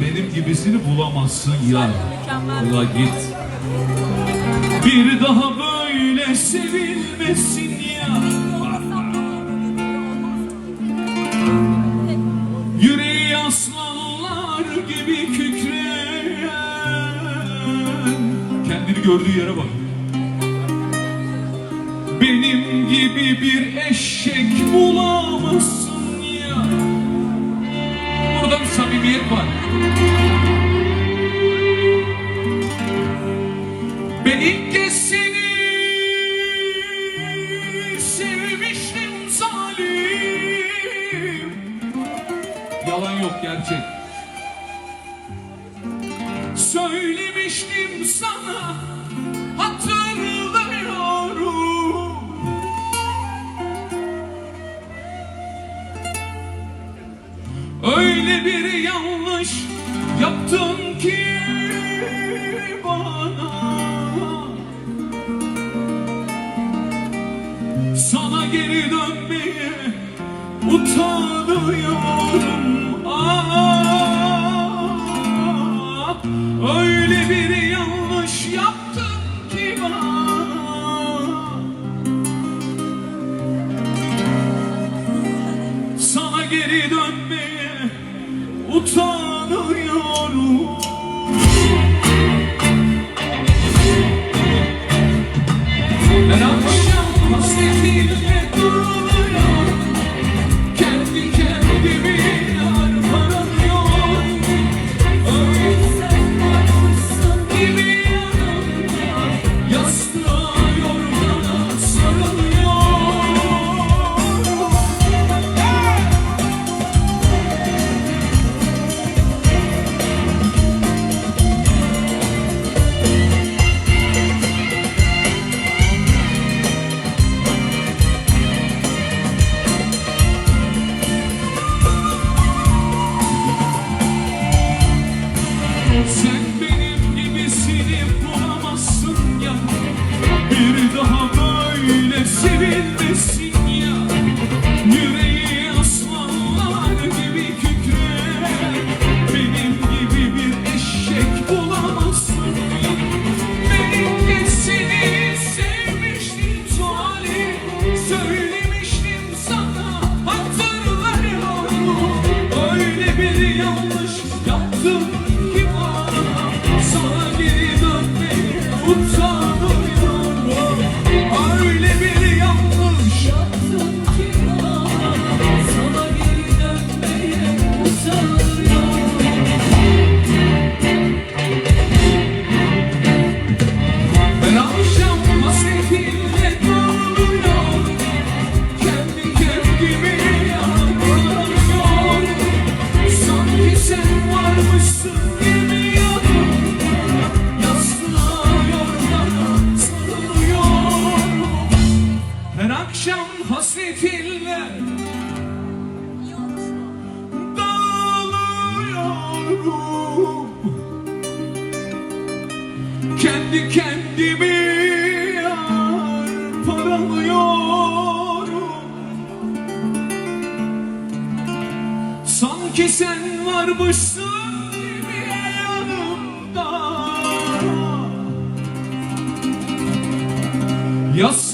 benim gibisini bulamazsın ya. Ula git. Bir daha böyle sevilmesin ya. Yüreği aslanlar gibi kükreyen Kendini gördüğü yere bak Benim gibi bir eşek bulamazsın samimiyet var. Ben ilk seni sevmiştim zalim. Yalan yok gerçek. Söylemiştim sana hatırlıyorum Öyle bir yanlış yaptın ki bana. Sana geri dönmeye utanıyorum. Ah, Öyle bir yanlış yaptın ki bana. Sana geri dönmeye utanıyorum Sen benim gibisini bulamazsın ya. Bir daha böyle sevilmesin kendi kendimi paralıyorum Sanki sen varmışsın gibi yanımda. Yasığa